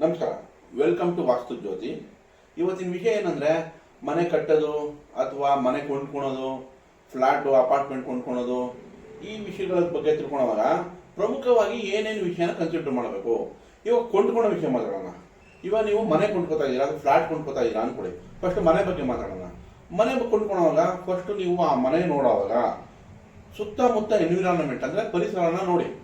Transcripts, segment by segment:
ನಮಸ್ಕಾರ. Welcome to ವಾಸ್ತು ಜ್ಯೋತಿ ಇವತ್ತಿನ ವಿಷಯ ಏನಂದ್ರೆ, ಮನೆ ಕಟ್ಟೋದು ಅಥವಾ ಮನೆ ಕೊಂಡ್ಕೊಳೋದು ಫ್ಲಾಟು ಅಪಾರ್ಟ್ಮೆಂಟ್ ಕೊಂಡ್ಕೊಳೋದು, ಈ ವಿಷಯಗಳ ಬಗ್ಗೆ ತಿಳ್ಕೊಳೋವಾಗ ಪ್ರಮುಖವಾಗಿ ಏನೇನು ವಿಷಯನ ಕನ್ಸಿಡರ್ ಮಾಡಬೇಕು? ಇವಾಗ ಕೊಂಡ್ಕೊಳೋ ವಿಷಯ ಮಾತಾಡೋಣ. ಇವಾಗ ನೀವು ಮನೆ ಕೊಂಡ್ಕೊತಾ ಇದ್ದೀರಾ ಅಥವಾ ಫ್ಲಾಟ್ ಕೊಂಡ್ಕೊತಾ ಇದ್ದೀರಾ ಅನ್ಕೊಳ್ಳಿ. ಫಸ್ಟ್ ಮನೆ ಬಗ್ಗೆ ಮಾತಾಡೋಣ. ಮನೆ ಕೊಂಡ್ಕೊಳೋವಾಗ ಫಸ್ಟ್ ನೀವು ಆ ಮನೆ ನೋಡೋವಾಗ ಸುತ್ತಮುತ್ತ ಎನ್ವಿರಾನ್ಮೆಂಟ್ ಅಂದ್ರೆ ಪರಿಸರನ ನೋಡಿ.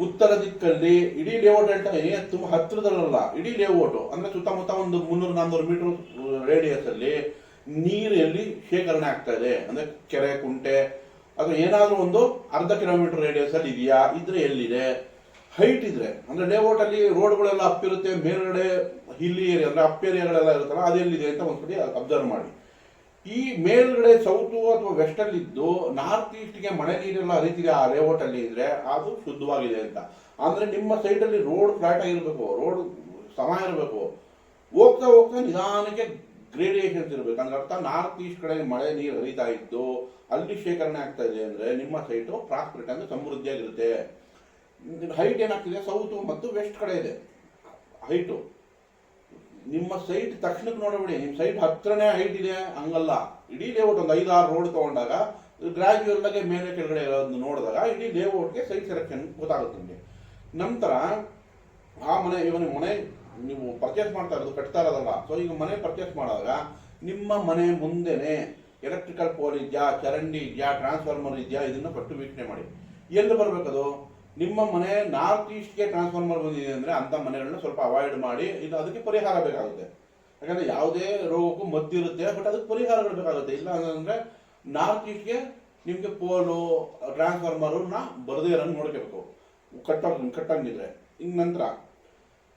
ಉತ್ತರ ದಿಕ್ಕಲ್ಲಿ ಇಡೀ ಲೇಔಟ್ ಹೇಳ್ತಾರೆ ತುಂಬ ಹತ್ತಿರದಲ್ಲ ಇಡೀ ಲೇಔಟ್ ಅಂದ್ರೆ ಸುತ್ತಮುತ್ತ ಒಂದು ಮುನ್ನೂರು ನಾನ್ನೂರು ಮೀಟರ್ ರೇಡಿಯಸ್ ಅಲ್ಲಿ ನೀರು ಎಲ್ಲಿ ಶೇಖರಣೆ ಆಗ್ತಾ ಇದೆ. ಅಂದ್ರೆ ಕೆರೆ, ಕುಂಟೆ, ಅದು ಏನಾದ್ರೂ ಒಂದು ಅರ್ಧ ಕಿಲೋಮೀಟರ್ ರೇಡಿಯಸ್ ಅಲ್ಲಿ ಇದೆಯಾ? ಇದ್ರೆ ಎಲ್ಲಿದೆ? ಹೈಟ್ ಇದ್ರೆ. ಅಂದ್ರೆ ಲೇಔಟ್ ಅಲ್ಲಿ ರೋಡ್ಗಳೆಲ್ಲ ಅಪ್ಪಿರುತ್ತೆ ಮೇಲ್ಗಡೆ ಹಿಲ್ಲಿ ಏರಿಯಾ ಅಂದ್ರೆ ಅಪ್ ಏರಿಯಾಗಳೆಲ್ಲ ಇರುತ್ತಲ್ಲ ಅದೆಲ್ಲಿದೆ ಅಂತ ಒಂದ್ಸರಿ ಅಬ್ಸರ್ವ್ ಮಾಡಿ. ಈ ಮೇಲ್ಗಡೆ ಸೌತು ಅಥವಾ ವೆಸ್ಟ್ ಅಲ್ಲಿ ಇದ್ದು ನಾರ್ತ್ ಈಸ್ಟ್ಗೆ ಮಳೆ ನೀರೆಲ್ಲ ಹರಿತಿದೆ ಆ ಲೇಔಟ್ ಅಲ್ಲಿ ಇದ್ರೆ ಅದು ಶುದ್ಧವಾಗಿದೆ ಅಂತ. ಅಂದ್ರೆ ನಿಮ್ಮ ಸೈಡ್ ಅಲ್ಲಿ ರೋಡ್ ಫ್ಲಾಟ್ ಆಗಿರ್ಬೇಕು ರೋಡ್ ಸಮ ಇರಬೇಕು. ಹೋಗ್ತಾ ಹೋಗ್ತಾ ನಿಧಾನಕ್ಕೆ ಗ್ರೇಡಿಯೇಷನ್ಸ್ ಇರಬೇಕು. ಅಂದ್ರೆ ಅರ್ಥ ನಾರ್ತ್ ಈಸ್ಟ್ ಕಡೆ ಮಳೆ ನೀರು ಹರಿತಾ ಇದ್ದು ಅಲ್ಲಿ ಶೇಖರಣೆ ಆಗ್ತಾ ಇದೆ ಅಂದ್ರೆ ನಿಮ್ಮ ಸೈಟು ಪ್ರಾಸ್ಪರಿಟಿ ಅಂದ್ರೆ ಸಮೃದ್ಧಿಯಾಗಿರುತ್ತೆ. ಹೈಟ್ ಏನಾಗ್ತಿದೆ? ಸೌತು ಮತ್ತು ವೆಸ್ಟ್ ಕಡೆ ಇದೆ. ಹೈಟು ನಿಮ್ಮ ಸೈಟ್ ತಕ್ಷಣಕ್ಕೆ ನೋಡಬೇಡಿ. ನಿಮ್ಮ ಸೈಟ್ ಹತ್ರನೇ ಹೈಟ್ ಇದೆ, ಹಂಗಲ್ಲ. ಇಡೀ ಲೇಔಟ್ ಒಂದು ಐದಾರು ರೋಡ್ ತಗೊಂಡಾಗ ಗ್ರಾಜ್ಯುಯಲ್ ಆಗಿ ಮೇಲೆ ಕೆಳಗಡೆ ಇರೋದನ್ನ ನೋಡಿದಾಗ, ಇಡೀ ಲೇಔಟ್ಗೆ ಸೈಟ್ ಸೆಲೆಕ್ಷನ್ ಗೊತ್ತಾಗುತ್ತೆ ನಿಮಗೆ. ನಂತರ, ಆ ಮನೆ ಇವಾಗ ಮನೆ, ನೀವು ಪರ್ಚೇಸ್ ಮಾಡ್ತಾ ಇರೋದು, ಕಟ್ತಾ ಇರೋದಲ್ಲ ಸೊ ಈಗ ಮನೆ ಪರ್ಚೇಸ್ ಮಾಡಿದಾಗ, ನಿಮ್ಮ ಮನೆ ಮುಂದೆನೆ ಎಲೆಕ್ಟ್ರಿಕಲ್ ಪೋಲ್ ಇದೆಯಾ, ಚರಂಡಿ ಇದೆಯಾ ಟ್ರಾನ್ಸ್ಫಾರ್ಮರ್ ಇದೆಯಾ, ಇದನ್ನು ಪಟ್ಟು ವೀಕ್ಷಣೆ ಮಾಡಿ. ಎಲ್ಲಿ ಬರ್ಬೇಕದು? ನಿಮ್ಮ ಮನೆ ನಾರ್ತ್ ಈಸ್ಟ್ಗೆ ಟ್ರಾನ್ಸ್ಫಾರ್ಮರ್ ಬಂದಿದೆ ಅಂದರೆ ಅಂಥ ಮನೆಗಳನ್ನ ಸ್ವಲ್ಪ ಅವಾಯ್ಡ್ ಮಾಡಿ, ಇದು ಅದಕ್ಕೆ ಪರಿಹಾರ ಬೇಕಾಗುತ್ತೆ. ಯಾಕಂದರೆ ಯಾವುದೇ ರೋಗಕ್ಕೂ ಮದ್ದಿರುತ್ತೆ ಬಟ್ ಅದಕ್ಕೆ ಪರಿಹಾರಗಳು ಬೇಕಾಗುತ್ತೆ. ಇಲ್ಲ ಅಂದರೆ ನಾರ್ತ್ ಈಸ್ಟ್ಗೆ ನಿಮಗೆ ಪೋಲು ಟ್ರಾನ್ಸ್ಫಾರ್ಮರನ್ನ ಬರದೇ ಇರೋಂಗೆ ನೋಡ್ಕೋಬೇಕು. ಕಟ್ಟೋಗಿ ಕಟ್ಟಂಗಿದ್ರೆ. ಇನ್ನು ನಂತರ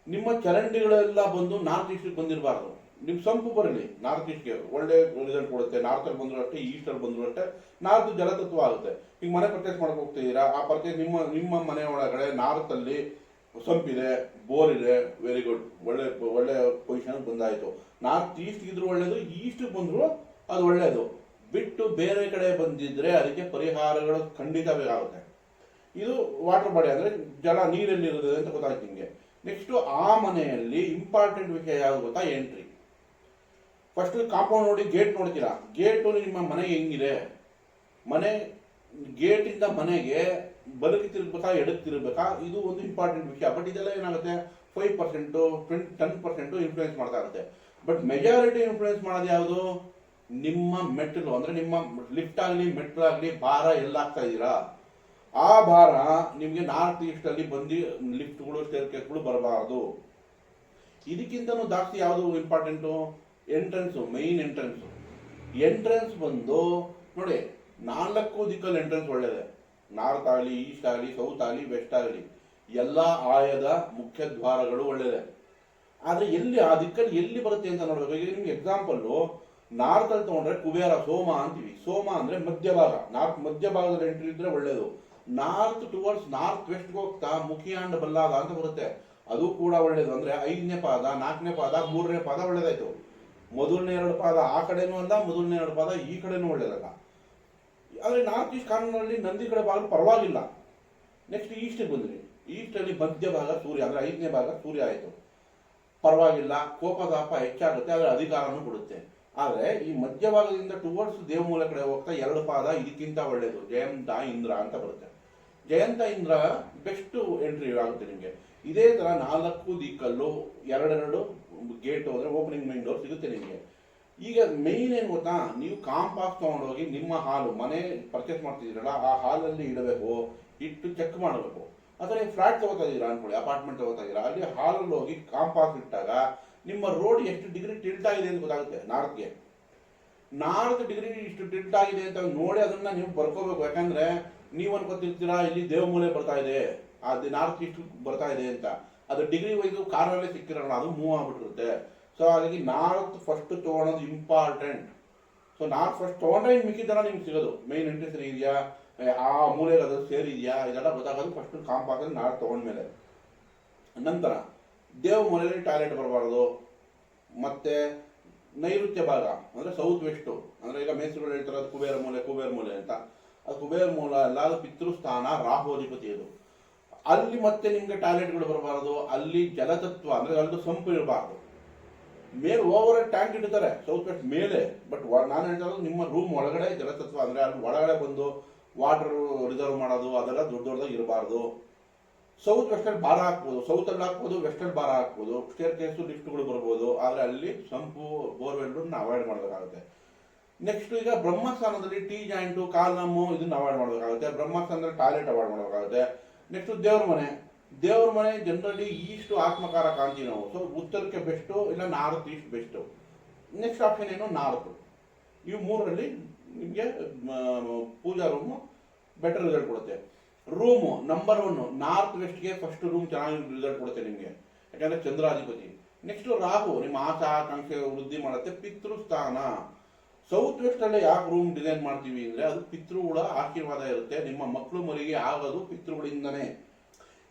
ನಿಮ್ಮ ಚರಂಡಿಗಳೆಲ್ಲ ಬಂದು ನಾರ್ತ್ ಈಸ್ಟ್ಗೆ ಬಂದಿರಬಾರ್ದು. ನಿಮ್ಮ ಸಂಪು ಬರಲಿ. ನಾರ್ತ್ ಈಸ್ಟ್ಗೆ ಒಳ್ಳೆ ರಿಸಲ್ಟ್ ಕೊಡುತ್ತೆ. ನಾರ್ತಲ್ಲಿ ಬಂದ್ರು ಅಷ್ಟೇ ಈಸ್ಟಲ್ಲಿ ಬಂದ್ರು ಅಷ್ಟೇ, ನಾರ್ತ್ ಜಲತತ್ವ ಆಗುತ್ತೆ. ಈಗ ಮನೆ ಪರ್ಚೇಸ್ ಮಾಡಕ್ಕೆ ಹೋಗ್ತಿದ್ದೀರಾ? ಆ ಪರ್ಚೇಸ್ ನಿಮ್ಮ ನಿಮ್ಮ ಮನೆ ಒಳಗಡೆ ನಾರ್ತ್ ಅಲ್ಲಿ ಸಂಪಿದೆ, ಬೋರ್ ಇದೆ ವೆರಿ ಗುಡ್ ಒಳ್ಳೆ ಒಳ್ಳೆ ಪೊಸಿಷನ್ ಬಂದಾಯ್ತು. ನಾರ್ತ್ ಈಸ್ಟ್ ಇದ್ರು ಒಳ್ಳೇದು, ಈಸ್ಟ್ ಬಂದ್ರು ಅದು ಒಳ್ಳೇದು. ಬಿಟ್ಟು ಬೇರೆ ಕಡೆ ಬಂದಿದ್ರೆ ಅದಕ್ಕೆ ಪರಿಹಾರಗಳು ಖಂಡಿತ ಬೇಕಾಗುತ್ತೆ ಇದು ವಾಟರ್ ಬಾಡಿ ಅಂದ್ರೆ ಜಲ ನೀರಲ್ಲಿ ಇರುತ್ತದೆ ಅಂತ ಗೊತ್ತಾಯ್ತು ನಿಮಗೆ. ನೆಕ್ಸ್ಟ್ ಆ ಮನೆಯಲ್ಲಿ ಇಂಪಾರ್ಟೆಂಟ್ ವಿಷಯ ಯಾವುದು ಗೊತ್ತಾ? ಎಂಟ್ರಿ ಫಸ್ಟ್ ಕಾಂಪೌಂಡ್ ನೋಡಿ ಗೇಟ್ ನೋಡ್ತೀರಾ? ಗೇಟು ನಿಮ್ಮ ಮನೆ ಹೆಂಗಿದೆ? ಮನೆ ಗೇಟಿಂದ ಮನೆಗೆ ಬದುಕಿ ತಿರುಗಬೇಕಾ, ಎಡಕ್ಕೆ ತಿರುಗಬೇಕಾ? ಇದು ಒಂದು ಇಂಪಾರ್ಟೆಂಟ್ ವಿಷಯ. ಬಟ್ ಇದೆಲ್ಲ ಏನಾಗುತ್ತೆ? Five percent twenty ten percent influence ಮಾಡ್ತಾ ಇರುತ್ತೆ. ಬಟ್ ಮೆಜಾರಿಟಿ ಇನ್ಫ್ಲೂಯೆನ್ಸ್ ಮಾಡೋದು ಯಾವುದು? ನಿಮ್ಮ ಮೆಟ್ಲು ಅಂದ್ರೆ ನಿಮ್ಮ ಲಿಫ್ಟ್ ಆಗಲಿ ಮೆಟ್ಲ್ ಆಗಲಿ, ಭಾರ ಎಲ್ಲಾಗ್ತಾ ಇದ್ದೀರಾ? ಆ ಭಾರ ನಿಮಗೆ ನಾರ್ತ್ ಈಸ್ಟ್ ಅಲ್ಲಿ ಬಂದು ಲಿಫ್ಟ್ಗಳು ಸ್ಟೇರ್ಕೇಸ್ಗಳು ಬರಬಾರದು. ಇದಕ್ಕಿಂತನೂ ಜಾಸ್ತಿ ಯಾವುದು important entrance main entrance entrance ಬಂದು, ನೋಡಿ, ನಾಲ್ಕು ದಿಕ್ಕಲ್ಲಿ ಎಂಟ್ರೆನ್ಸ್ ಒಳ್ಳೆಯದೆ ನಾರ್ತ್ ಆಗಲಿ ಈಸ್ಟ್ ಆಗಲಿ ಸೌತ್ ಆಗಲಿ ವೆಸ್ಟ್ ಆಗಲಿ, ಎಲ್ಲ ಆಯದ ಮುಖ್ಯ ದ್ವಾರಗಳು ಒಳ್ಳೆಯದೆ ಆದರೆ ಎಲ್ಲಿ ಆ ದಿಕ್ಕಲ್ಲಿ ಎಲ್ಲಿ ಬರುತ್ತೆ ಅಂತ ನೋಡಬೇಕು. ಈಗ ನಿಮ್ಗೆ ಎಕ್ಸಾಂಪಲ್ಲು ನಾರ್ತ್ ಅಲ್ಲಿ ತಗೊಂಡ್ರೆ ಕುಬೇರ, ಸೋಮ ಅಂತೀವಿ. ಸೋಮ ಅಂದ್ರೆ ಮಧ್ಯಭಾಗ ನಾರ್ತ್ ಮಧ್ಯಭಾಗದಲ್ಲಿ ಎಂಟ್ರಿ ಇದ್ರೆ ಒಳ್ಳೇದು. ನಾರ್ತ್ ಟುವರ್ಡ್ಸ್ ನಾರ್ತ್ ವೆಸ್ಟ್ ಹೋಗ್ತಾ ಮುಖಿಯಾಂಡ ಬಲ್ಲಾದ ಅಂತ ಬರುತ್ತೆ. ಅದು ಕೂಡ ಒಳ್ಳೇದು. ಅಂದ್ರೆ ಐದನೇ ಪಾದ, ನಾಲ್ಕನೇ ಪಾದ, ಮೂರನೇ ಪಾದ ಒಳ್ಳೇದಾಯ್ತು. ಮೊದಲನೇ ಎರಡು ಪಾದ ಆ ಕಡೆನೂ ಅಲ್ಲ, ಮೊದಲನೇ ಎರಡು ಪಾದ ಈ ಕಡೆನೂ ಒಳ್ಳೇದಲ್ಲ. ಆದರೆ ನಾರ್ತ್ ಈಸ್ಟ್ ಕಾರ್ನರ್ನಲ್ಲಿ ನಂದಿ ಕಡೆ ಭಾಗ ಪರವಾಗಿಲ್ಲ. ನೆಕ್ಸ್ಟ್ ಈಸ್ಟಿಗೆ ಬಂದ್ರಿ. ಈಸ್ಟ್ ಅಲ್ಲಿ ಮಧ್ಯಭಾಗ ಸೂರ್ಯ, ಅಂದ್ರೆ ಐದನೇ ಭಾಗ ಸೂರ್ಯ ಆಯಿತು. ಪರವಾಗಿಲ್ಲ ಕೋಪತಾಪ ಹೆಚ್ಚಾಗುತ್ತೆ, ಆದರೆ ಅಧಿಕಾರನೂ ಕೊಡುತ್ತೆ. ಆದರೆ ಈ ಮಧ್ಯ ಭಾಗದಿಂದ ಟುವರ್ಡ್ಸ್ ದೇವಮೂಲ ಕಡೆ ಹೋಗ್ತಾ ಎರಡು ಪಾದ ಇದಕ್ಕಿಂತ ಜಯಂ ಜಯಂತ, ಇಂದ್ರ ಅಂತ ಬರುತ್ತೆ. ಜಯಂತ ಇಂದ್ರ ಬೆಸ್ಟ್ ಎಂಟ್ರಿ ಆಗುತ್ತೆ ನಿಮಗೆ. ಇದೇ ತರ ನಾಲ್ಕು ದಿಕ್ಕಲ್ಲು ಎರಡೆರಡು ಗೇಟ್ ಹೋದ್ರೆ ಓಪನಿಂಗ್ ಮೈನ್ ಡೋರ್ ಸಿಗುತ್ತೆ ನಿಮಗೆ. ಈಗ ಮೇನ್ ಏನು ಗೊತ್ತಾ? ನೀವು ಕಾಂಪಾಸ್ ತಗೊಂಡೋಗಿ ನಿಮ್ಮ ಹಾಲು, ಮನೆ ಪರ್ಚೇಸ್ ಮಾಡ್ತಿದ್ದೀರಲ್ಲ, ಆ ಹಾಲಲ್ಲಿ ಇಡಬೇಕು, ಇಟ್ಟು ಚೆಕ್ ಮಾಡಬೇಕು. ಅಥವಾ ನೀವು ಫ್ಲಾಟ್ ತಗೋತಾ ಇದೀರ ಅನ್ಕೊಳ್ಳಿ ಅಪಾರ್ಟ್ಮೆಂಟ್ ತಗೋತಾ ಅಲ್ಲಿ ಹಾಲಲ್ಲಿ ಹೋಗಿ ಕಾಂಪಾಸ್ ಇಟ್ಟಾಗ ನಿಮ್ಮ ರೋಡ್ ಎಷ್ಟು ಡಿಗ್ರಿ ಟಿಲ್ಟ್ ಆಗಿದೆ ಅಂತ ಗೊತ್ತಾಗುತ್ತೆ ನಾರ್ತ್ಗೆ ನಾರ್ತ್ ಡಿಗ್ರಿ ಇಷ್ಟು ಟಿಲ್ಟ್ ಆಗಿದೆ ಅಂತ ನೋಡಿ ಅದನ್ನ ನೀವು ಬರ್ಕೋಬೇಕು. ಯಾಕಂದ್ರೆ ನೀವು ಅನ್ಕೋತಿರ್ತೀರಾ? ಇಲ್ಲಿ ದೇವಮೂಲೆ ಬರ್ತಾ ಇದೆ. ಅದು ನಾರ್ತ್ ಈಸ್ಟ್ ಬರ್ತಾ ಇದೆ ಅಂತ. ಅದು ಡಿಗ್ರಿ ವೈಸು ಕಾರಲ್ಲೇ ಸಿಕ್ಕಿರೋಣ ಅದು ಮೂವ್ ಆಗ್ಬಿಟ್ಟಿರುತ್ತೆ. ಸೊ ಹಾಗಾಗಿ ನಾರ್ತ್ ಫಸ್ಟ್ ತೊಗೊಳೋದು ಇಂಪಾರ್ಟೆಂಟ್ ಸೊ ನಾರ್ತ್ ಫಸ್ಟ್ ತೊಗೊಂಡ್ರೆ ಇನ್ನು ನಿಮ್ಗೆ ಸಿಗೋದು. ಮೈನ್ ಎಂಟ್ರಿ ಇದೆಯಾ? ಆ ಮೂಲೆಗೆ ಅದು ಸೇರಿದೆಯಾ? ಇದೆಲ್ಲ ಗೊತ್ತಾಗೋದು ಫಸ್ಟ್ ಕಾಂಪಾಸಲ್ಲಿ ನಾರ್ತ್ ತೊಗೊಂಡ್ಮೇಲೆ. ನಂತರ ದೇವ ಮೂಲೆಯಲ್ಲಿ ಟಾಯ್ಲೆಟ್ ಬರಬಾರ್ದು. ಮತ್ತೆ ನೈಋತ್ಯ ಭಾಗ, ಅಂದ್ರೆ ಸೌತ್ ವೆಸ್ಟು ಅಂದ್ರೆ ಈಗ ಮೇಸ್ತ್ರಿಗಳು ಹೇಳ್ತಾರೆ ಕುಬೇರ ಮೂಲೆ ಕುಬೇರ ಮೂಲೆ ಅಂತ. ಕುಬೇರ ಮೂಲ ಅಲ್ಲ ಪಿತೃಸ್ಥಾನ ರಾಹು ಅಧಿಪತಿ ಅದು ಅಲ್ಲಿ ಮತ್ತೆ ನಿಮಗೆ ಟಾಯ್ಲೆಟ್ಗಳು ಬರಬಾರದು, ಅಲ್ಲಿ ಜಲತತ್ವ ಅಂದ್ರೆ ಅಲ್ಲಿ ಸಂಪು ಇರಬಾರ್ದು. ಮೇಲೆ ಓವರ್ ಟ್ಯಾಂಕ್ ಇಡ್ತಾರೆ ಸೌತ್ ವೆಸ್ಟ್ ಮೇಲೆ. ಬಟ್ ನಾನು ಹೇಳ್ತಾ ನಿಮ್ಮ ರೂಮ್ ಒಳಗಡೆ ಜಲತತ್ವ ಅಂದ್ರೆ ಅಲ್ಲಿ ಒಳಗಡೆ ಬಂದು ವಾಟರ್ ರಿಸರ್ವ್ ಮಾಡೋದು, ಅದೆಲ್ಲ ದೊಡ್ಡ ದೊಡ್ಡದಾಗಿ ಇರಬಾರ್ದು. ಸೌತ್ ವೆಸ್ಟಲ್ಲಿ ಬಾರ ಹಾಕ್ಬೋದು ಸೌತ್ ಅಲ್ಲಿ ಹಾಕ್ಬೋದು ವೆಸ್ಟಲ್ಲಿ ಬಾರ ಹಾಕ್ಬೋದು. ಸ್ಟೇರ್ ಕೇಸು ಲಿಫ್ಟ್ಗಳು ಬರ್ಬೋದು. ಆದರೆ ಅಲ್ಲಿ ಸಂಪು ಬೋರ್ವೆಲ್ ಅವಾಯ್ಡ್ ಮಾಡಬೇಕಾಗುತ್ತೆ. ನೆಕ್ಸ್ಟ್ ಈಗ ಬ್ರಹ್ಮಸ್ಥಾನದಲ್ಲಿ ಟೀ ಜಾಯಿಂಟು ಕಾಲಮು ಇದನ್ನ ಅವಾಯ್ಡ್ ಮಾಡಬೇಕಾಗುತ್ತೆ. ಬ್ರಹ್ಮಸ್ಥಾನದಲ್ಲಿ ಟಾಯ್ಲೆಟ್ ಅವಾಯ್ಡ್ ಮಾಡಬೇಕಾಗುತ್ತೆ. ನೆಕ್ಸ್ಟ್ ದೇವ್ರ ಮನೆ. ದೇವ್ರ ಮನೆ ಜನರಲ್ಲಿ ಈಸ್ಟ್ ಆತ್ಮಕಾರ ಕಾಂತಿ ನಾವು. ಸೊ ಉತ್ತರಕ್ಕೆ ಬೆಸ್ಟು ಇಲ್ಲ north east best next option ಏನು? ನಾರ್ತ್ ಇವು ಮೂರರಲ್ಲಿ ನಿಮಗೆ ಪೂಜಾ ರೂಮು ಬೆಟರ್ ರಿಸಲ್ಟ್ ಕೊಡುತ್ತೆ. ರೂಮು ನಂಬರ್ ಒನ್ ನಾರ್ತ್ ವೆಸ್ಟ್ಗೆ ಫಸ್ಟ್ ರೂಮ್ ಚೆನ್ನಾಗಿ ರಿಸಲ್ಟ್ ಕೊಡುತ್ತೆ ನಿಮಗೆ. ಯಾಕಂದರೆ ಚಂದ್ರಾಧಿಪತಿ. ನೆಕ್ಸ್ಟ್ ರಾಹು, ನಿಮ್ಮ ಆಶಾ, ಆಕಾಂಕ್ಷೆ, ವೃದ್ಧಿ ಮಾಡುತ್ತೆ. ಪಿತೃಸ್ಥಾನ. ಸೌತ್ ವೆಸ್ಟಲ್ಲೇ ಯಾವ ರೂಮ್ ಡಿಸೈನ್ ಮಾಡ್ತೀವಿ ಅಂದ್ರೆ ಅದು ಪಿತೃಗಳ ಆಶೀರ್ವಾದ ಇರುತ್ತೆ. ನಿಮ್ಮ ಮಕ್ಕಳು ಮರಿಗೆ ಆಗೋದು ಪಿತೃಗಳಿಂದನೇ.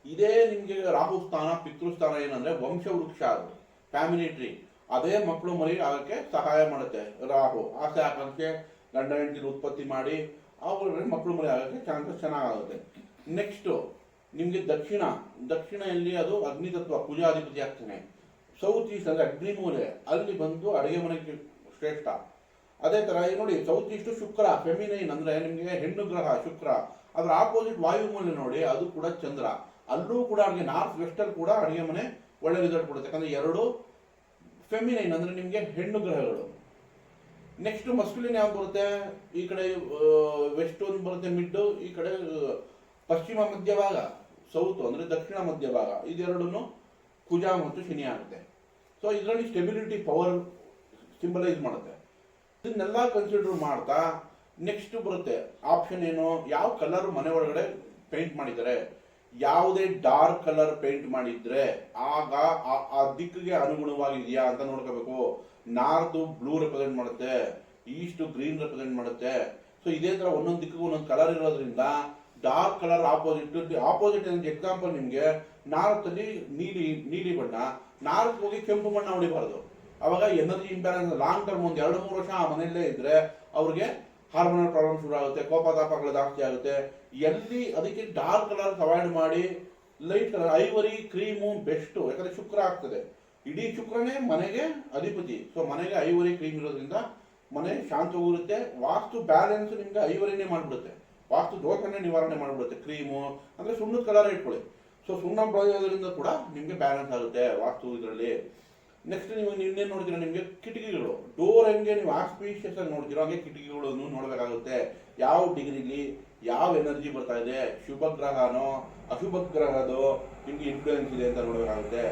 ಇದೇ ನಿಮಗೆ ರಾಹು ಸ್ಥಾನ ಪಿತೃಸ್ಥಾನ ಏನಂದ್ರೆ ವಂಶವೃಕ್ಷ ಅದು ಫ್ಯಾಮಿಲಿ ಟ್ರೀ ಅದೇ ಮಕ್ಕಳು ಮರಿ ಆಗಕ್ಕೆ ಸಹಾಯ ಮಾಡುತ್ತೆ ರಾಹು. ಆಸೆ ಆಕಾಂಕ್ಷೆ, ಗಂಡ ಹೆಂಡತಿ ಉತ್ಪತ್ತಿ ಮಾಡಿ ಅವುಗಳ ಮಕ್ಕಳು ಮರಿ ಆಗೋಕ್ಕೆ ಚಾನ್ಸಸ್ ಚೆನ್ನಾಗುತ್ತೆ ನೆಕ್ಸ್ಟ್ ನಿಮಗೆ ದಕ್ಷಿಣ. ದಕ್ಷಿಣ ಎಲ್ಲಿ ಅದು ಅಗ್ನಿತತ್ವ ಪೂಜಾಧಿಪತಿ ಆಗ್ತಾನೆ. ಸೌತ್ ಈಸ್ಟ್ ಅಂದ್ರೆ ಅಗ್ನಿಮೂಲೆ. ಅಲ್ಲಿ ಬಂದು ಅಡುಗೆ ಮನೆಗೆ ಶ್ರೇಷ್ಠ. ಅದೇ ಥರ ಈಗ ನೋಡಿ ಸೌತ್ ಇಷ್ಟು ಶುಕ್ರ, ಫೆಮಿನೈನ್ ಅಂದರೆ ನಿಮಗೆ ಹೆಣ್ಣು ಗ್ರಹ ಶುಕ್ರ. ಅದರ ಆಪೋಸಿಟ್ ವಾಯುಮೂಲೆ ನೋಡಿ, ಅದು ಕೂಡ ಚಂದ್ರ. ಅಲ್ಲೂ ಕೂಡ ಅಡುಗೆ ನಾರ್ತ್ ವೆಸ್ಟಲ್ಲಿ ಕೂಡ ಅಡುಗೆ ಮನೆ ಒಳ್ಳೆ ರಿಸಲ್ಟ್ ಕೊಡುತ್ತೆ. ಯಾಕಂದರೆ ಎರಡು ಫೆಮಿನೈನ್ ಅಂದರೆ ನಿಮಗೆ ಹೆಣ್ಣು ಗ್ರಹಗಳು. ನೆಕ್ಸ್ಟ್ ಮಸ್ಕುಲಿನ್ ಯಾವ್ದು ಬರುತ್ತೆ? ಈ ಕಡೆ ವೆಸ್ಟ್ ಒಂದು ಬರುತ್ತೆ ಮಿಡ್ಡು ಈ ಕಡೆ ಪಶ್ಚಿಮ ಮಧ್ಯಭಾಗ ಸೌತ್ ಅಂದರೆ ದಕ್ಷಿಣ ಮಧ್ಯಭಾಗ. ಇದೆರಡೂ ಕುಜ ಮತ್ತು ಶನಿ ಆಗುತ್ತೆ. ಸೊ ಇದರಲ್ಲಿ ಸ್ಟೆಬಿಲಿಟಿ ಪವರ್ ಸಿಂಬಲೈಸ್ ಮಾಡುತ್ತೆ. ಇದನ್ನೆಲ್ಲ ಕನ್ಸಿಡರ್ ಮಾಡ್ತಾ ನೆಕ್ಸ್ಟ್ ಬರುತ್ತೆ. ಆಪ್ಷನ್ ಏನು? ಯಾವ ಕಲರ್ ಮನೆ ಒಳಗಡೆ ಪೇಂಟ್ ಮಾಡಿದ್ದಾರೆ? ಯಾವುದೇ ಡಾರ್ಕ್ ಕಲರ್ ಪೇಂಟ್ ಮಾಡಿದ್ರೆ ಆಗ ಆ- ದಿಕ್ಕಿಗೆ ಅನುಗುಣವಾಗಿದೆಯಾ ಅಂತ ನೋಡ್ಕೋಬೇಕು. ನಾರ್ತ್ ಬ್ಲೂ ರೆಪ್ರೆಸೆಂಟ್ ಮಾಡುತ್ತೆ ಈಸ್ಟ್ ಗ್ರೀನ್ ರೆಪ್ರೆಸೆಂಟ್ ಮಾಡುತ್ತೆ. ಸೊ ಇದೇ ತರ ಒಂದೊಂದು ದಿಕ್ಕಿಗೂ ಒಂದೊಂದು ಕಲರ್ ಇರೋದ್ರಿಂದ dark colour opposite opposite example ನಿಮಗೆ ನಾರ್ತ್ ಅಲ್ಲಿ ನೀಲಿ ನೀಲಿ ಬಣ್ಣ ನಾರ್ತ್ ಹೋಗಿ ಕೆಂಪು ಬಣ್ಣ ಹೊಡಿಬಾರ್ದು. ಅವಾಗ ಎನರ್ಜಿ ಇಂಬ್ಯಾಲೆನ್ಸ್ ಲಾಂಗ್ ಟರ್ಮ್ ಒಂದು ಎರಡು ಮೂರು ವರ್ಷ ಆ ಮನೆಯಲ್ಲೇ ಇದ್ರೆ ಅವ್ರಿಗೆ ಹಾರ್ಮೋನಲ್ ಪ್ರಾಬ್ಲಮ್ ಶುರು ಆಗುತ್ತೆ, ಕೋಪತಾಪಗಳು ಜಾಸ್ತಿ ಆಗುತ್ತೆ. ಎಲ್ಲಿ ಅದಕ್ಕೆ ಡಾರ್ಕ್ ಕಲರ್ ಅವಾಯ್ಡ್ ಮಾಡಿ light colour ivory cream best ಯಾಕಂದ್ರೆ ಶುಕ್ರ ಆಗ್ತದೆ. ಇಡೀ ಶುಕ್ರನೇ ಮನೆಗೆ ಅಧಿಪತಿ. ಸೊ ಮನೆಗೆ ಐವರಿ ಕ್ರೀಮ್ ಇರೋದ್ರಿಂದ ಮನೆ ಶಾಂತವಾಗಿರುತ್ತೆ ವಾಸ್ತು ಬ್ಯಾಲೆನ್ಸ್ ನಿಮ್ಗೆ ಐವರಿನೇ ಮಾಡ್ಬಿಡುತ್ತೆ. ವಾಸ್ತು ದೋಷನೇ ನಿವಾರಣೆ ಮಾಡಿಬಿಡುತ್ತೆ. ಕ್ರೀಮು ಅಂದ್ರೆ ಸುಣ್ಣದ ಕಲರ್ ಇಟ್ಕೊಳ್ಳಿ. ಸೊ ಸುಣ್ಣ ಬಳಸೋದ್ರಿಂದ ಕೂಡ ನಿಮ್ಗೆ ಬ್ಯಾಲೆನ್ಸ್ ಆಗುತ್ತೆ ವಾಸ್ತು ಇದರಲ್ಲಿ. ನೆಕ್ಸ್ಟ್ ನೀವು ಇನ್ನೇನು ನೋಡ್ತೀರಾ? ನಿಮಗೆ ಕಿಟಕಿಗಳು. ಡೋರ್ ಹೆಂಗೆ ನೀವು ಆಸ್ಪೀಷಿಯಸ್ ಆಗಿ ನೋಡ್ತೀರೋ ಹಾಗೆ ಕಿಟಕಿಗಳನ್ನು ನೋಡಬೇಕಾಗುತ್ತೆ. ಯಾವ ಡಿಗ್ರಿಲಿ ಯಾವ ಎನರ್ಜಿ ಬರ್ತಾ ಇದೆ? ಶುಭ ಗ್ರಹನೋ, ಅಶುಭ ಗ್ರಹದೋ ನಿಮಗೆ ಇನ್ಫ್ಲೂಯೆನ್ಸ್ ಇದೆ ಅಂತ ನೋಡಬೇಕಾಗುತ್ತೆ.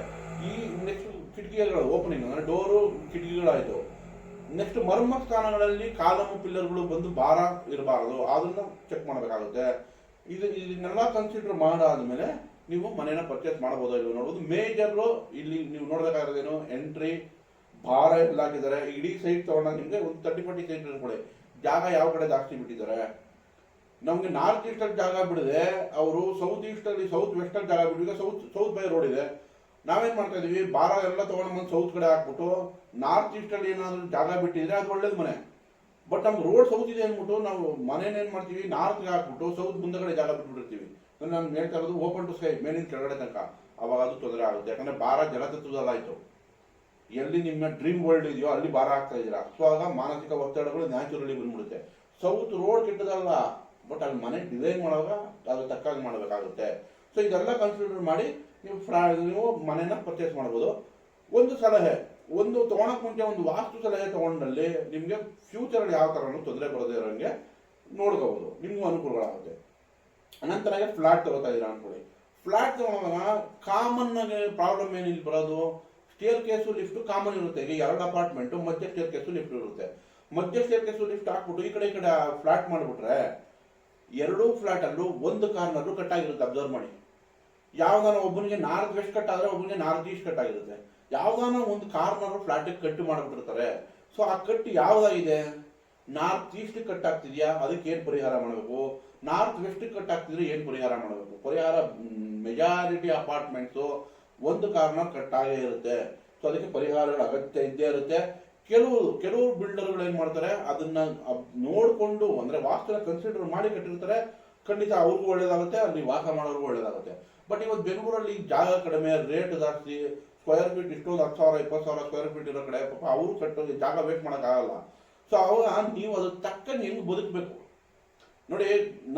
ಈ ನೆಕ್ಸ್ಟ್ ಕಿಟಕಿಗಳು ಓಪನಿಂಗ್ ಅಂದರೆ ಡೋರು ಕಿಟಕಿಗಳಾಯಿತು. ನೆಕ್ಸ್ಟ್ ಮರ್ಮ ಸ್ಥಾನಗಳಲ್ಲಿ ಕಾಲಮು ಪಿಲ್ಲರ್ಗಳು ಬಂದು ಭಾರ ಇರಬಾರದು. ಅದನ್ನು ಚೆಕ್ ಮಾಡಬೇಕಾಗುತ್ತೆ. ಇದು ಇದನ್ನೆಲ್ಲ ಕನ್ಸಿಡರ್ ಮಾಡಾದ್ಮೇಲೆ ನೀವು ಮನೇನ ಪರ್ಚೇಸ್ ಮಾಡಬಹುದು ಇಲ್ಲ ನೋಡಬಹುದು ಮೇಜರ್ ಇಲ್ಲಿ ನೀವು ನೋಡಬೇಕಾಗಿರೋದೇನು ಎಂಟ್ರಿ ಭಾರ ಎಲ್ಲ ಹಾಕಿದ್ದಾರೆ ಇಡೀ ಸೈಟ್ ತಗೊಂಡಾಗ ನಿಮಗೆ ಒಂದು ತರ್ಟಿ ಫಾರ್ಟಿ ಸೈಟ್ ಕೊಡಿ ಜಾಗ ಯಾವ ಕಡೆ ಜಾಸ್ತಿ ಬಿಟ್ಟಿದ್ದಾರೆ? ನಮಗೆ ನಾರ್ತ್ ಈಸ್ಟ್ ಅಲ್ಲಿ ಜಾಗ ಬಿಡದೆ ಅವರು ಸೌತ್ ಈಸ್ಟ್ ಅಲ್ಲಿ ಸೌತ್ ವೆಸ್ಟ್ ಅಲ್ಲಿ ಜಾಗ ಬಿಟ್ಟು ಸೌತ್ ಸೌತ್ ಬೈ ರೋಡ್ ಇದೆ. ನಾವೇನು ಮಾಡ್ತಾ ಇದೀವಿ? ಭಾರ ಎಲ್ಲ ತಗೊಂಡು ಬಂದು ಸೌತ್ ಕಡೆ ಹಾಕ್ಬಿಟ್ಟು ನಾರ್ತ್ ಈಸ್ಟ್ ಅಲ್ಲಿ ಏನಾದ್ರು ಜಾಗ ಬಿಟ್ಟಿದ್ರೆ ಅದು ಒಳ್ಳೇದು ಮನೆ. ಬಟ್ ನಮ್ಗೆ ರೋಡ್ ಸೌತ್ ಇದೆ ಅಂದ್ಬಿಟ್ಟು ನಾವು ಮನೇನ ಏನ್ ಮಾಡ್ತೀವಿ? ನಾರ್ತ್ಗೆ ಹಾಕ್ಬಿಟ್ಟು ಸೌತ್ ಮುಂದಗಡೆ ಜಾಗ ಬಿಟ್ಬಿಟ್ಟಿರ್ತೀವಿ. ನಾನು ಹೇಳ್ತಾ ಇರೋದು ಓಪನ್ ಟು ಸ್ಕೈ ಮೇಲಿನ ಕೆಳಗಡೆ ತನಕ. ಅವಾಗ ಅದು ತೊಂದರೆ ಆಗುತ್ತೆ. ಯಾಕಂದ್ರೆ ಭಾರ ಜಲತತ್ವದಲ್ಲಾಯ್ತು. ಎಲ್ಲಿ ನಿಮ್ಮ ಡ್ರೀಮ್ ವರ್ಲ್ಡ್ ಇದೆಯೋ ಅಲ್ಲಿ ಭಾರ ಆಗ್ತಾ ಇದ್ದೀರಾ? ಸೊ ಆಗ ಮಾನಸಿಕ ಒತ್ತಡಗಳು ನ್ಯಾಚುರಲಿ ಬಂದ್ಬಿಡುತ್ತೆ. ಸೌತ್ ರೋಡ್ ಕೆಟ್ಟದಲ್ಲ ಬಟ್ ಅಲ್ಲಿ ಮನೆ ಡಿಸೈನ್ ಮಾಡುವಾಗ ಅದು ತಕ್ಕಾಗಿ ಮಾಡಬೇಕಾಗುತ್ತೆ. ಸೊ ಇದೆಲ್ಲ ಕನ್ಸಿಡರ್ ಮಾಡಿ ನೀವು ಫ್ರಾ, ನೀವು ಮನೆನ ಪರ್ಚೇಸ್ ಮಾಡ್ಬೋದು. ಒಂದು ಸಲಹೆ, ಒಂದು ತೊಗೊಳಕ್ ಮುಂಚೆ ಒಂದು ವಾಸ್ತು ಸಲಹೆ ತಗೊಂಡಲ್ಲಿ ನಿಮಗೆ ಫ್ಯೂಚರಲ್ಲಿ ಯಾವ ಥರನೂ ತೊಂದರೆ ಬರದೇ ಇರೋಂಗೆ ನೋಡ್ಕೋಬೋದು. ನಿಮಗೂ ಅನುಕೂಲಗಳಾಗುತ್ತೆ. ಅನಂತರ ಫ್ಲಾಟ್ ತಗೋತಾ ಇದ್ದೀರಾ ಅನ್ಕೊಳ್ಳಿ ಫ್ಲಾಟ್ ತಗೊಳುವಾಗ ಕಾಮನ್ ಆಗಿ ಪ್ರಾಬ್ಲಮ್ ಏನಿಲ್ಲ ಬರೋದು? ಸ್ಟೇರ್ ಕೇಸು ಲಿಫ್ಟ್ ಕಾಮನ್ ಇರುತ್ತೆ. ಈಗ ಎರಡು ಅಪಾರ್ಟ್ಮೆಂಟ್ ಮಧ್ಯ ಸ್ಟೇರ್ ಕೇಸು ಲಿಫ್ಟ್ ಇರುತ್ತೆ. ಮಧ್ಯ ಸ್ಟೇರ್ ಕೇಸು ಲಿಫ್ಟ್ ಹಾಕ್ಬಿಟ್ಟು ಈ ಕಡೆ ಈ ಕಡೆ ಫ್ಲಾಟ್ ಮಾಡಿಬಿಟ್ರೆ ಎರಡೂ ಫ್ಲಾಟ್ ಅಲ್ಲೂ ಒಂದು ಕಾರ್ನರ್ ಕಟ್ ಆಗಿರುತ್ತೆ. ಅಬ್ಸರ್ವ್ ಮಾಡಿ. ಯಾವ್ದಾನ ಒಬ್ಬನಿಗೆ ನಾರ್ತ್ ವೆಸ್ಟ್ ಕಟ್ ಆದ್ರೆ ಒಬ್ಬನಿಗೆ ನಾರ್ತ್ ಈಸ್ಟ್ ಕಟ್ ಆಗಿರುತ್ತೆ. ಯಾವ್ದಾನ ಒಂದು ಕಾರ್ನರ್ ಫ್ಲಾಟ್ ಕಟ್ ಮಾಡಿಬಿಟ್ಟಿರ್ತಾರೆ. ಸೊ ಆ ಕಟ್ ಯಾವ್ದಾಗಿದೆ? ನಾರ್ತ್ ಈಸ್ಟ್ ಕಟ್ ಆಗ್ತಿದ್ಯಾ? ಅದಕ್ಕೆ ಏನ್ ಪರಿಹಾರ ಮಾಡಬೇಕು? ನಾರ್ತ್ ವೆಸ್ಟ್ ಕಟ್ ಆಗ್ತಿದ್ರೆ ಏನು ಪರಿಹಾರ ಮಾಡಬೇಕು? ಪರಿಹಾರ ಮೆಜಾರಿಟಿ ಅಪಾರ್ಟ್ಮೆಂಟ್ಸು ಒಂದು ಕಾರಣ ಕಟ್ ಆಗೇ ಇರುತ್ತೆ. ಸೊ ಅದಕ್ಕೆ ಪರಿಹಾರಗಳ ಅಗತ್ಯ ಇದ್ದೇ ಇರುತ್ತೆ. ಕೆಲವು ಕೆಲವು ಬಿಲ್ಡರ್ಗಳು ಏನು ಮಾಡ್ತಾರೆ? ಅದನ್ನ ನೋಡಿಕೊಂಡು, ಅಂದ್ರೆ ವಾಸ್ತುನ ಕನ್ಸಿಡರ್ ಮಾಡಿ ಕಟ್ಟಿರ್ತಾರೆ. ಖಂಡಿತ ಅವ್ರಿಗೂ ಒಳ್ಳೇದಾಗುತ್ತೆ, ಅಲ್ಲಿ ವಾಸ ಮಾಡೋರಿಗೂ ಒಳ್ಳೇದಾಗುತ್ತೆ. ಬಟ್ ಇವತ್ತು ಬೆಂಗಳೂರಲ್ಲಿ ಜಾಗ ಕಡಿಮೆ ರೇಟ್ ಜಾಸ್ತಿ ಸ್ಕ್ವೇರ್ ಫೀಟ್ ಇಷ್ಟೊಂದು ಹತ್ತು ಸಾವಿರ, ಇಪ್ಪತ್ತು ಸಾವಿರ ಸ್ಕ್ವೇರ್ ಫೀಟ್ ಇರೋ ಕಡೆ, ಪಾಪ ಅವರು ಕಟ್ಟೋದು ಜಾಗ ವೇಸ್ಟ್ ಮಾಡೋಕ್ಕಾಗಲ್ಲ. ಸೊ ಅವಾಗ ನೀವು ಅದಕ್ಕೆ ತಕ್ಕಂಗೆ ಹೆಂಗೆ ಬದುಕಬೇಕು. ನೋಡಿ,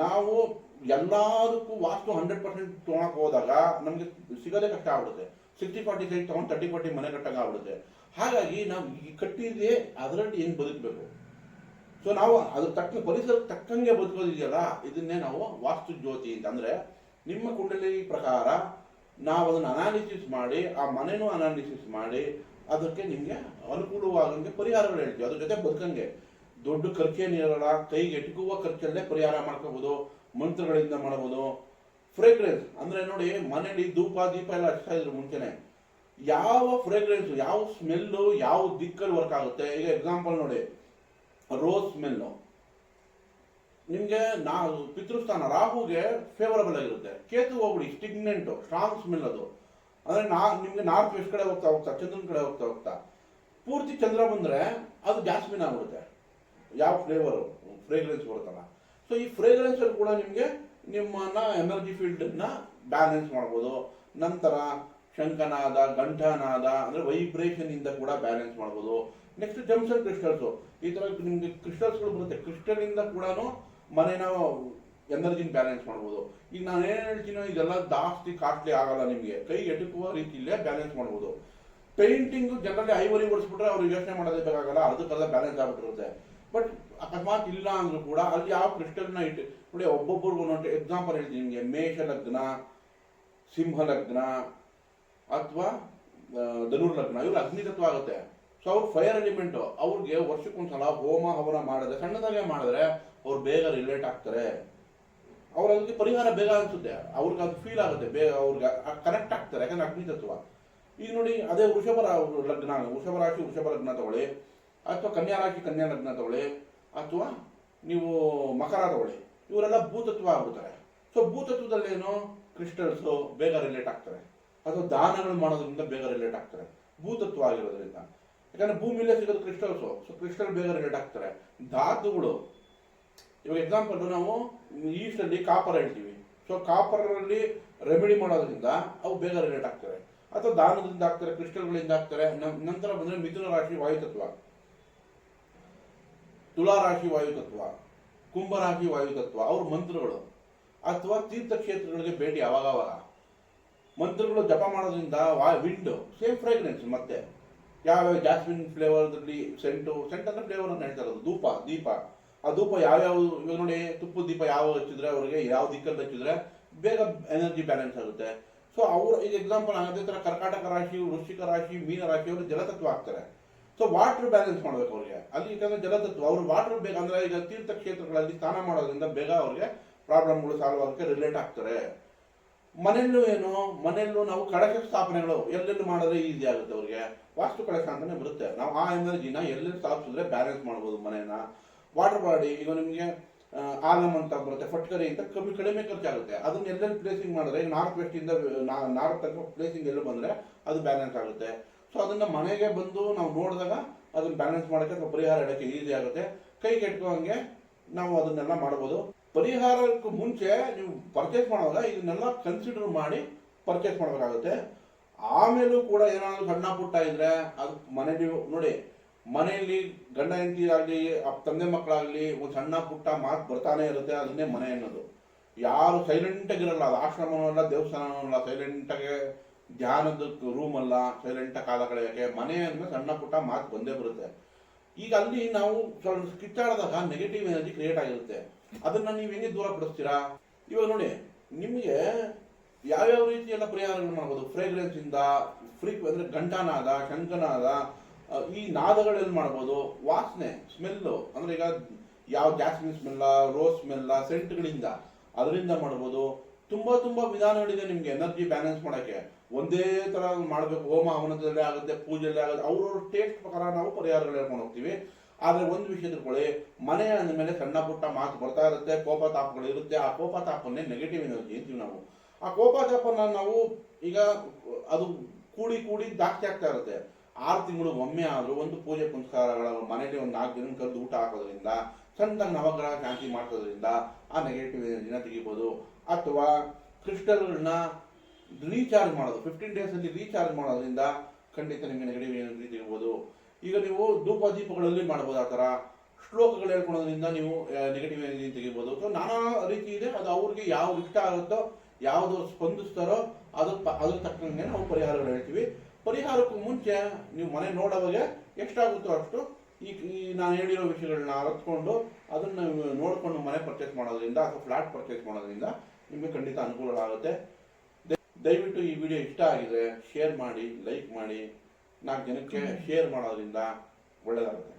ನಾವು ಎಲ್ಲದಕ್ಕೂ ವಾಸ್ತು ಹಂಡ್ರೆಡ್ ಪರ್ಸೆಂಟ್ ತೊಗೊಳಕ್ ಹೋದಾಗ ನಮಗೆ ಸಿಗೋದೇ ಕಷ್ಟ ಆಗ್ಬಿಡುತ್ತೆ. ಸಿಕ್ಸ್ಟಿ ಫಾರ್ಟಿ ಸೈಟ್ ತೊಗೊಂಡು ತರ್ಟಿ ಫಾರ್ಟಿ ಮನೆ ಕಟ್ಟಂಗೆ ಆಗ್ಬಿಡುತ್ತೆ. ಹಾಗಾಗಿ ನಾವು ಈ ಕಟ್ಟಿದ್ರೆ ಅದರಲ್ಲಿ ಏನು ಬದುಕಬೇಕು? ಸೊ ನಾವು ಅದ್ರ ತಕ್ಕ ಪರಿಸರ ತಕ್ಕಂಗೆ ಬದುಕೋದಿದೆಯಲ್ಲ, ಇದನ್ನೇ ನಾವು ವಾಸ್ತು ಜ್ಯೋತಿ ಅಂತ. ಅಂದ್ರೆ ನಿಮ್ಮ ಕುಂಡಲಿ ಪ್ರಕಾರ ನಾವು ಅದನ್ನು ಅನಾಲಿಸಿಸ್ ಮಾಡಿ, ಆ ಮನೆನೂ ಅನಾಲಿಸಿಸ್ ಮಾಡಿ, ಅದಕ್ಕೆ ನಿಮಗೆ ಅನುಕೂಲವಾಗಂಗೆ ಪರಿಹಾರಗಳು ಹೇಳ್ತೀವಿ. ಅದ್ರ ಜೊತೆ ಬದುಕಂಗೆ. ದೊಡ್ಡ ಖರ್ಚೇನಿರಲ್ಲ ಕೈಗೆ ಎಟುಕುವ ಖರ್ಚಲ್ಲೇ ಪರಿಹಾರ ಮಾಡ್ಕೋಬಹುದು ಮಂತ್ರಗಳಿಂದ ಮಾಡಬಹುದು ಫ್ರೇಗ್ರೆನ್ಸ್ ಅಂದ್ರೆ ನೋಡಿ ಮನೇಲಿ ಧೂಪ, ದೀಪ ಎಲ್ಲ ಹಚ್ತಾ ಇದ್ರು ಮುಂಚೆನೆ. ಯಾವ ಫ್ರೇಗ್ರೆನ್ಸ್ ಯಾವ ಸ್ಮೆಲ್ಲು ಯಾವ ದಿಕ್ಕಲ್ಲಿ ವರ್ಕ್ ಆಗುತ್ತೆ? ಈಗ ಎಕ್ಸಾಂಪಲ್ ನೋಡಿ ರೋಸ್ ಸ್ಮೆಲ್ಲು ನಿಮಗೆ ನಾ, ಪಿತೃಸ್ಥಾನ, ರಾಹುಗೆ ಫೇವರಬಲ್ ಆಗಿರುತ್ತೆ. ಕೇತು ಹೋಗ್ಬಿಡಿ ಸ್ಟಿಗ್ನೆಂಟು ಸ್ಟ್ರಾಂಗ್ ಸ್ಮೆಲ್ ಅದು. ಅಂದ್ರೆ ನಾ, ನಿಮ್ಗೆ ನಾರ್ತ್ ವೆಸ್ಟ್ ಕಡೆ ಹೋಗ್ತಾ ಹೋಗ್ತಾ, ಚಂದ್ರನ ಕಡೆ ಹೋಗ್ತಾ ಹೋಗ್ತಾ, ಪೂರ್ತಿ ಚಂದ್ರ ಬಂದ್ರೆ ಅದು ಜಾಸ್ಮಿನ್ ಆಗ್ಬಿಡುತ್ತೆ. ಯಾವ ಫ್ಲೇವರು ಫ್ರೇಗ್ರೆನ್ಸ್ ಬರುತ್ತಲ್ಲ. ಸೊ ಈ ಫ್ರೇಗ್ರೆನ್ಸ್ ಅಲ್ಲಿ ಕೂಡ ನಿಮಗೆ ನಿಮ್ಮನ್ನ ಎನರ್ಜಿ ಫೀಲ್ಡನ್ನ ಬ್ಯಾಲೆನ್ಸ್ ಮಾಡ್ಬೋದು. ನಂತರ ಶಂಕನಾದ ಗಂಟನಾದ ಅಂದ್ರೆ ವೈಬ್ರೇಷನ್ ಇಂದ ಕೂಡ ಬ್ಯಾಲೆನ್ಸ್ ಮಾಡ್ಬೋದು. ನೆಕ್ಸ್ಟ್ ಜಮ್ಸನ್ ಕ್ರಿಸ್ಟಲ್ಸ್ ಈ ತರ ನಿಮ್ಗೆ ಕ್ರಿಸ್ಟಲ್ಸ್ಗಳು ಬರುತ್ತೆ. ಕ್ರಿಸ್ಟಲ್ ಇಂದ ಕೂಡ ಮನೇನ ಎನರ್ಜಿನ ಬ್ಯಾಲೆನ್ಸ್ ಮಾಡ್ಬೋದು. ಈಗ ನಾನು ಏನ್ ಹೇಳ್ತೀನೋ, ಇದೆಲ್ಲ ಜಾಸ್ತಿ ಕಾಸ್ಟ್ಲಿ ಆಗಲ್ಲ ನಿಮಗೆ. ಕೈ ಎಟುಕುವ ರೀತಿಯಲ್ಲೇ ಬ್ಯಾಲೆನ್ಸ್ ಮಾಡ್ಬೋದು. ಪೇಂಟಿಂಗ್ ಜನರಲ್ಲಿ ಐವರಿ ಓಡಿಸ್ಬಿಟ್ರೆ ಅವ್ರು ಯೋಚನೆ ಮಾಡೋದೇ ಬೇಕಾಗಲ್ಲ. ಅದಕ್ಕೆಲ್ಲ ಬ್ಯಾಲೆನ್ಸ್ ಆಗ್ಬಿಟ್ಟಿರುತ್ತೆ. ಬಟ್ ಅಕಸ್ಮಾತ್ ಇಲ್ಲ ಅಂದ್ರೂ ಕೂಡ ಅಲ್ಲಿ ಯಾವ ಕ್ರಿಸ್ಟಲ್ನ ಇಟ್ಟು, ನೋಡಿ ಒಬ್ಬೊಬ್ಬರಿಗೂ ನೋಡಿ ಎಕ್ಸಾಂಪಲ್ ಹೇಳ್ತೀನಿ ನಿಮಗೆ. ಮೇಷ ಲಗ್ನ ಸಿಂಹ ಲಗ್ನ ಅಥವಾ ಧನುರ್ ಲಗ್ನ ಇವ್ರು ಅಗ್ನಿತತ್ವ ಆಗುತ್ತೆ. ಸೊ ಅವ್ರು ಫೈರ್ ಎಲಿಮೆಂಟ್ ಅವ್ರಿಗೆ ವರ್ಷಕ್ಕೊಂದ್ಸಲ ಹೋಮ ಹವನ ಮಾಡಿದ್ರೆ ಸಣ್ಣದಾಗೆ ಮಾಡಿದ್ರೆ ಅವ್ರು ಬೇಗ ರಿಲೇಟ್ ಆಗ್ತಾರೆ. ಅವ್ರ ಅದಕ್ಕೆ ಪರಿಹಾರ ಬೇಗ ಅನ್ಸುತ್ತೆ. ಅವ್ರಿಗೆ ಅದು ಫೀಲ್ ಆಗುತ್ತೆ. ಬೇಗ ಅವ್ರಿಗೆ ಕನೆಕ್ಟ್ ಆಗ್ತಾರೆ, ಯಾಕಂದ್ರೆ ಅಗ್ನಿತತ್ವ ಈಗ ನೋಡಿ, ಅದೇ ವೃಷಭ ಲಗ್ನ, ವೃಷಭ ರಾಶಿ, ವೃಷಭ ಲಗ್ನ ತಗೊಳ್ಳಿ. ಅಥವಾ ಕನ್ಯಾ ರಾಶಿ ಕನ್ಯಾ ಲಗ್ನ ತಗೊಳ್ಳಿ ಅಥವಾ ನೀವು ಮಕರ ತಗೊಳ್ಳಿ ಇವರೆಲ್ಲ ಭೂತತ್ವ ಆಗ್ಬಿಡ್ತಾರೆ. ಸೊ ಭೂತತ್ವದಲ್ಲೇನು? ಕ್ರಿಸ್ಟಲ್ಸು ಬೇಗ ರಿಲೇಟ್ ಆಗ್ತಾರೆ ಅಥವಾ ದಾನಗಳು ಮಾಡೋದ್ರಿಂದ ಬೇಗ ರಿಲೇಟ್ ಆಗ್ತಾರೆ ಭೂತತ್ವ ಆಗಿರೋದ್ರಿಂದ. ಯಾಕಂದ್ರೆ ಭೂಮಿಲೇ ಸಿಗೋದು ಕ್ರಿಸ್ಟಲ್ಸು ಸೊ ಕ್ರಿಸ್ಟಲ್ ಬೇಗ ರಿಲೇಟ್ ಆಗ್ತಾರೆ ಧಾತುಗಳು. ಇವಾಗ ಎಕ್ಸಾಂಪಲ್ ನಾವು ಈಸ್ಟ್ ಅಲ್ಲಿ ಕಾಪರ್ ಹೇಳ್ತೀವಿ. ಸೊ ಕಾಪರ್ ಅಲ್ಲಿ ರೆಮಿಡಿ ಮಾಡೋದ್ರಿಂದ ಅವು ಬೇಗ ರಿಲೇಟ್ ಆಗ್ತಾರೆ ಅಥವಾ ದಾನದಿಂದ ಆಗ್ತಾರೆ ಕ್ರಿಸ್ಟಲ್ಗಳಿಂದ ಆಗ್ತಾರೆ ನಂತರ ಬಂದರೆ ಮಿಥುನ ರಾಶಿ ವಾಯುತತ್ವ. ತುಲಾ ರಾಶಿ ವಾಯುತತ್ವ ಕುಂಭ ರಾಶಿ ವಾಯುತತ್ವ ಅವ್ರ ಮಂತ್ರಗಳು ಅಥವಾ ತೀರ್ಥಕ್ಷೇತ್ರಗಳಿಗೆ ಭೇಟಿ ಅವಾಗವಾಗ. ಮಂತ್ರಗಳು ಜಪ ಮಾಡೋದ್ರಿಂದ ವಾ ವಿಂಡ್ ಸೇಮ್ ಫ್ರೇಗ್ರೆನ್ಸ್ ಮತ್ತೆ. ಯಾವ ಜಾಸ್ಮಿನ್ ಫ್ಲೇವರ್ದಲ್ಲಿ ಸೆಂಟು ಸೆಂಟ್ ಅಂದ್ರೆ ಫ್ಲೇವರ್ ಅಂತ ಹೇಳ್ತಾರೆ ಅದು, ಧೂಪ, ದೀಪ. ಆ ಧೂಪ ಯಾವ್ಯಾವ, ಇವಾಗ ನೋಡಿ ತುಪ್ಪದ ದೀಪ ಯಾವ ಹಚ್ಚಿದ್ರೆ ಅವರಿಗೆ, ಯಾವ ದಿಕ್ಕಲ್ಲಿ ಹಚ್ಚಿದ್ರೆ ಬೇಗ ಎನರ್ಜಿ ಬ್ಯಾಲೆನ್ಸ್ ಆಗುತ್ತೆ. ಸೊ ಅವರು ಈಗ ಎಕ್ಸಾಂಪಲ್ ಆಗುತ್ತೆ ಈ ಥರ ಕರ್ಕಾಟಕ ರಾಶಿ, ವೃಶ್ಚಿಕ ರಾಶಿ, ಮೀನ ರಾಶಿ, ಅವರು ಜಲತತ್ವ ಆಗ್ತಾರೆ ಸೊ ವಾಟರ್ ಬ್ಯಾಲೆನ್ಸ್ ಮಾಡಬೇಕು ಅವ್ರಿಗೆ. ಅಲ್ಲಿ ಯಾಕಂದ್ರೆ ಜಲತತ್ವ, ಅವ್ರು ವಾಟರ್ ಬೇಕಂದ್ರೆ ಈಗ ತೀರ್ಥಕ್ಷೇತ್ರಗಳಲ್ಲಿ ಸ್ನಾನ ಮಾಡೋದ್ರಿಂದ ಬೇಗ ಅವ್ರಿಗೆ ಪ್ರಾಬ್ಲಮ್ಗಳು ಸಾಲ್ವ್ ಆಗೋಕ್ಕೆ ರಿಲೇಟ್ ಆಗ್ತಾರೆ ಮನೆಯಲ್ಲೂ ಏನು? ಮನೆಯಲ್ಲೂ ನಾವು ಕಡಕ ಸ್ಥಾಪನೆಗಳು ಎಲ್ಲೆಲ್ಲಿ ಮಾಡಿದ್ರೆ ಈಸಿ ಆಗುತ್ತೆ ಅವ್ರಿಗೆ? ವಾಸ್ತು ಕಳಶ ಅಂತಾನೆ ಬರುತ್ತೆ. ನಾವು ಆ ಎನರ್ಜಿನ ಎಲ್ಲೆಲ್ಲಿ ಸ್ಥಾಪಿಸಿದ್ರೆ ಬ್ಯಾಲೆನ್ಸ್ ಮಾಡ್ಬೋದು ಮನೆಯನ್ನ ವಾಟರ್ ಬಾಡಿ ಈಗ ನಿಮಗೆ ಆಲಮ್ ಅಂತ ಬರುತ್ತೆ ಫಟ್ಕರಿ ಅಂತ ಕಮ್ಮಿ ಕಡಿಮೆ ಖರ್ಚಾಗುತ್ತೆ. ಅದನ್ನ ಎಲ್ಲೆಲ್ಲಿ ಪ್ಲೇಸಿಂಗ್ ಮಾಡಿದ್ರೆ ನಾರ್ತ್ ವೆಸ್ಟ್ ಇಂದ ನಾರ್ತ್ ತನಕ ಪ್ಲೇಸಿಂಗ್ ಎಲ್ಲ ಬಂದ್ರೆ ಅದು ಬ್ಯಾಲೆನ್ಸ್ ಆಗುತ್ತೆ. ಸೊ ಅದನ್ನ ಮನೆಗೆ ಬಂದು ನಾವು ನೋಡಿದಾಗ ಅದನ್ನ ಬ್ಯಾಲೆನ್ಸ್ ಮಾಡೋಕ್ಕೆ ಅಥವಾ ಪರಿಹಾರ ಇಡಕ್ಕೆ ಈಸಿ ಆಗುತ್ತೆ. ಕೈ ಕೆಟ್ಕೋಂಗೆ ನಾವು ಅದನ್ನೆಲ್ಲ ಮಾಡ್ಬೋದು. ಪರಿಹಾರಕ್ಕೂ ಮುಂಚೆ ನೀವು ಪರ್ಚೇಸ್ ಮಾಡುವಾಗ ಇದನ್ನೆಲ್ಲ ಕನ್ಸಿಡರ್ ಮಾಡಿ ಪರ್ಚೇಸ್ ಮಾಡಬೇಕಾಗುತ್ತೆ. ಆಮೇಲೂ ಕೂಡ ಏನಾದರೂ ಸಣ್ಣ ಪುಟ್ಟ ಇದ್ರೆ ಅದು ಮನೇಲಿ ನೋಡಿ, ಮನೆಯಲ್ಲಿ ಗಂಡ ಹೆಂಡತಿ ಆಗಲಿ ತಂದೆ ಮಕ್ಕಳಾಗಲಿ ಒಂದು ಸಣ್ಣ ಪುಟ್ಟ ಮಾತು ಬರ್ತಾನೆ ಇರುತ್ತೆ, ಅದನ್ನೇ ಮನೆ ಅನ್ನೋದು. ಯಾರು ಸೈಲೆಂಟ್ ಆಗಿರಲ್ಲ ಅದು ಆಶ್ರಮನೂ ಅಲ್ಲ ದೇವಸ್ಥಾನವೂ ಅಲ್ಲ ಸೈಲೆಂಟ್ ಆಗಿ ಧ್ಯಾನದ ರೂಮ್ ಅಲ್ಲ ಸೈಲೆಂಟ್ ಕಾಲ ಯಾಕೆ? ಮನೆ ಅಂದ್ರೆ ಸಣ್ಣ ಪುಟ್ಟ ಮಾತು ಬಂದೇ ಬರುತ್ತೆ. ಈಗ ಅಲ್ಲಿ ನಾವು ಕಿತ್ತಾಡಿದಾಗ ನೆಗೆಟಿವ್ ಎನರ್ಜಿ ಕ್ರಿಯೇಟ್ ಆಗಿರುತ್ತೆ. ಅದನ್ನ ನೀವು ಹೆಂಗೆ ದೂರ ಪಡಿಸ್ತೀರಾ ಇವಾಗ ನೋಡಿ, ನಿಮಗೆ ಯಾವ್ಯಾವ ರೀತಿ ಎಲ್ಲ ಪರಿಹಾರಗಳು ಮಾಡ್ಬೋದು? ಫ್ರೇಗ್ರೆನ್ಸ್ ಇಂದ ಫ್ರೀಕ್ ಅಂದ್ರೆ ಗಂಟನಾದ ಶಂಕನಾದ ಈ ನಾದಗಳಲ್ಲಿ ಮಾಡ್ಬೋದು. ವಾಸನೆ ಸ್ಮೆಲ್ಲು ಅಂದ್ರೆ ಈಗ ಯಾವ ಜಾಸ್ಮಿನ್ ಸ್ಮೆಲ್ಲ ರೋಸ್ ಸ್ಮೆಲ್ಲ ಸೆಂಟ್ಗಳಿಂದ ಅದರಿಂದ ಮಾಡ್ಬೋದು. ತುಂಬಾ ತುಂಬಾ ವಿಧಾನಗಳಿದೆ ನಿಮ್ಗೆ ಎನರ್ಜಿ ಬ್ಯಾಲೆನ್ಸ್ ಮಾಡಕ್ಕೆ. ಒಂದೇ ಥರ ಮಾಡಬೇಕು. ಹೋಮ ಹವನದಲ್ಲೇ ಆಗುತ್ತೆ, ಪೂಜೆಯಲ್ಲೇ ಆಗುತ್ತೆ. ಅವ್ರವ್ರ ಟೇಸ್ಟ್ ಪ್ರಕಾರ ನಾವು ಪರಿಹಾರಗಳು ಹೇಳ್ಕೊಂಡು ಹೋಗ್ತೀವಿ ಆದರೆ ಒಂದು ವಿಷಯ ತಿಳ್ಕೊಳ್ಳಿ, ಮನೆ ಅಂದಮೇಲೆ ಸಣ್ಣ ಪುಟ್ಟ ಮಾತು ಬರ್ತಾ ಇರುತ್ತೆ ಕೋಪ ತಾಪಗಳು ಇರುತ್ತೆ. ಆ ಕೋಪ ತಾಪನ್ನೇ ನೆಗೆಟಿವ್ ಎನರ್ಜಿ ಅಂತೀವಿ ನಾವು. ಆ ಕೋಪ ತಾಪನ ನಾವು ಈಗ ಅದು ಕೂಡಿ ಕೂಡಿ ದಾಖಿ ಆಗ್ತಾ ಇರುತ್ತೆ. ಆರು ತಿಂಗಳು ಒಮ್ಮೆ ಆದರೂ ಒಂದು ಪೂಜೆ ಪುನಸ್ಕಾರಗಳ ಮನೆಯಲ್ಲಿ ಒಂದು ನಾಲ್ಕು ದಿನ ಕರೆದು ಊಟ ಹಾಕೋದ್ರಿಂದ, ಸಣ್ಣ ನವಗ್ರಹ ಶಾಂತಿ ಮಾಡೋದ್ರಿಂದ ಆ ನೆಗೆಟಿವ್ ಎನರ್ಜಿನ ತೆಗಿಬೋದು. ಅಥವಾ ಕ್ರಿಸ್ಟಲ್ಗಳನ್ನ ರೀಚಾರ್ಜ್ ಮಾಡೋದು. ಫಿಫ್ಟೀನ್ ಡೇಸಲ್ಲಿ ರೀಚಾರ್ಜ್ ಮಾಡೋದ್ರಿಂದ ಖಂಡಿತ ನಿಮಗೆ ನೆಗಡಿ ಇರ್ಬೋದು ಈಗ ನೀವು ಧೂಪ ದೀಪಗಳಲ್ಲಿ ಮಾಡ್ಬೋದು ಆ ಥರ. ಶ್ಲೋಕಗಳು ಹೇಳ್ಕೊಳೋದ್ರಿಂದ ನೀವು ನೆಗೆಟಿವ್ ಎನರ್ಜಿ ತೆಗಿಬೋದು. ಸೊ ನಾನಾ ರೀತಿ ಇದೆ. ಅದು ಅವ್ರಿಗೆ ಯಾವ ಇಷ್ಟ ಆಗುತ್ತೋ, ಯಾವುದು ಸ್ಪಂದಿಸ್ತಾರೋ ಅದು ಪ- ಅದ್ರ ತಕ್ಕಂಗೆ ನಾವು ಪರಿಹಾರಗಳು ಹೇಳ್ತೀವಿ. ಪರಿಹಾರಕ್ಕೂ ಮುಂಚೆ ನೀವು ಮನೆ ನೋಡೋವಾಗ ಎಷ್ಟಾಗುತ್ತೋ ಅಷ್ಟು ಈ ನಾನು ಹೇಳಿರೋ ವಿಷಯಗಳನ್ನ ಅರತ್ಕೊಂಡು ಅದನ್ನು ನೋಡಿಕೊಂಡು ಮನೆ ಪರ್ಚೇಸ್ ಮಾಡೋದ್ರಿಂದ ಅಥವಾ ಫ್ಲಾಟ್ ಪರ್ಚೇಸ್ ಮಾಡೋದ್ರಿಂದ ನಿಮಗೆ ಖಂಡಿತ ಅನುಕೂಲಗಳಾಗುತ್ತೆ. ದಯವಿಟ್ಟು ಈ ವಿಡಿಯೋ ಇಷ್ಟ ಆಗಿದೆ ಶೇರ್ ಮಾಡಿ ಲೈಕ್ ಮಾಡಿ. ನಾಲ್ಕು ಜನಕ್ಕೆ ಶೇರ್ ಮಾಡೋದ್ರಿಂದ ಒಳ್ಳೆಯದಾಗುತ್ತೆ